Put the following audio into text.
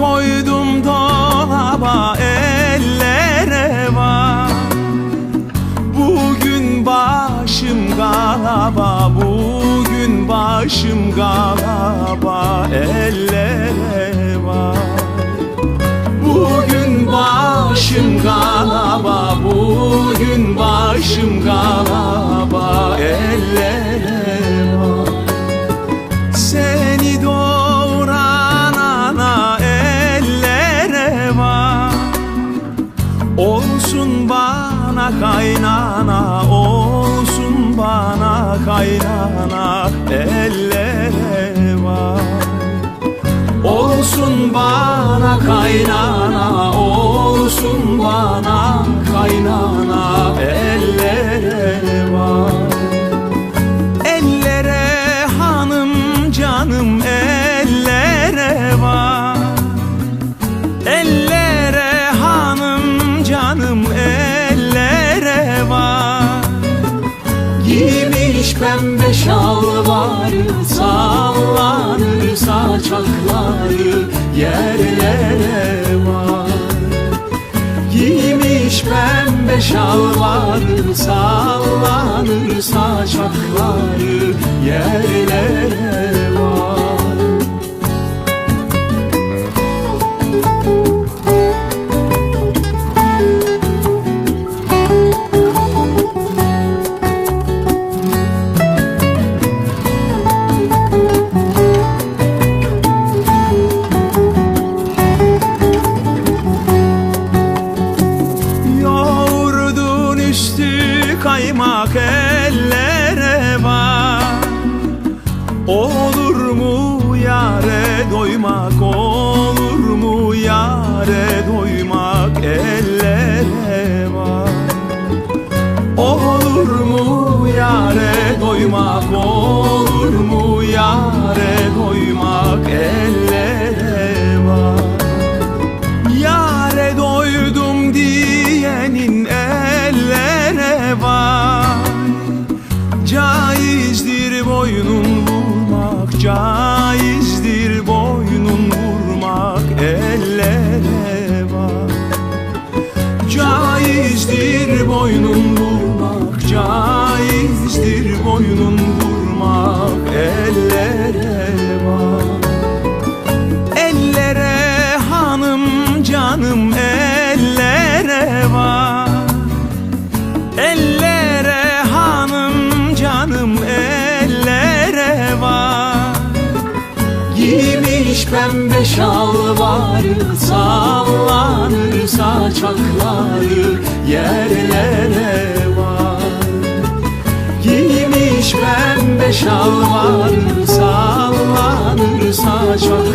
koydum dolaba ellere var. Bugün başım galaba Bugün başım galaba ellere var. Bugün başım galaba Bugün başım galaba. Kaynana Olsun bana kaynana Ellere var Olsun bana kaynana Olsun bana kaynana Ellere var Ellere hanım canım ellere var pembe şalvarı sallanır saçakları yerlere var. Giymiş pembe şalvarı sallanır saçakları yerlere var kaymak ellere var. Olur mu yare doymak Olur mu yare doymak ellere var. Olur mu yare doymak Olur mu yare doymak ellere var. Yare doydum diyenin ellere var Caizdir boynun vurmak Caizdir boynun vurmak ellere var Caizdir boynun vurmak Caizdir boynun vurmak ellere var Ellere hanım canım ellere ellere var. Giymiş pembe şalvarı sallanır saçakları yerlere var. Giymiş pembe şalvarı sallanır saçakları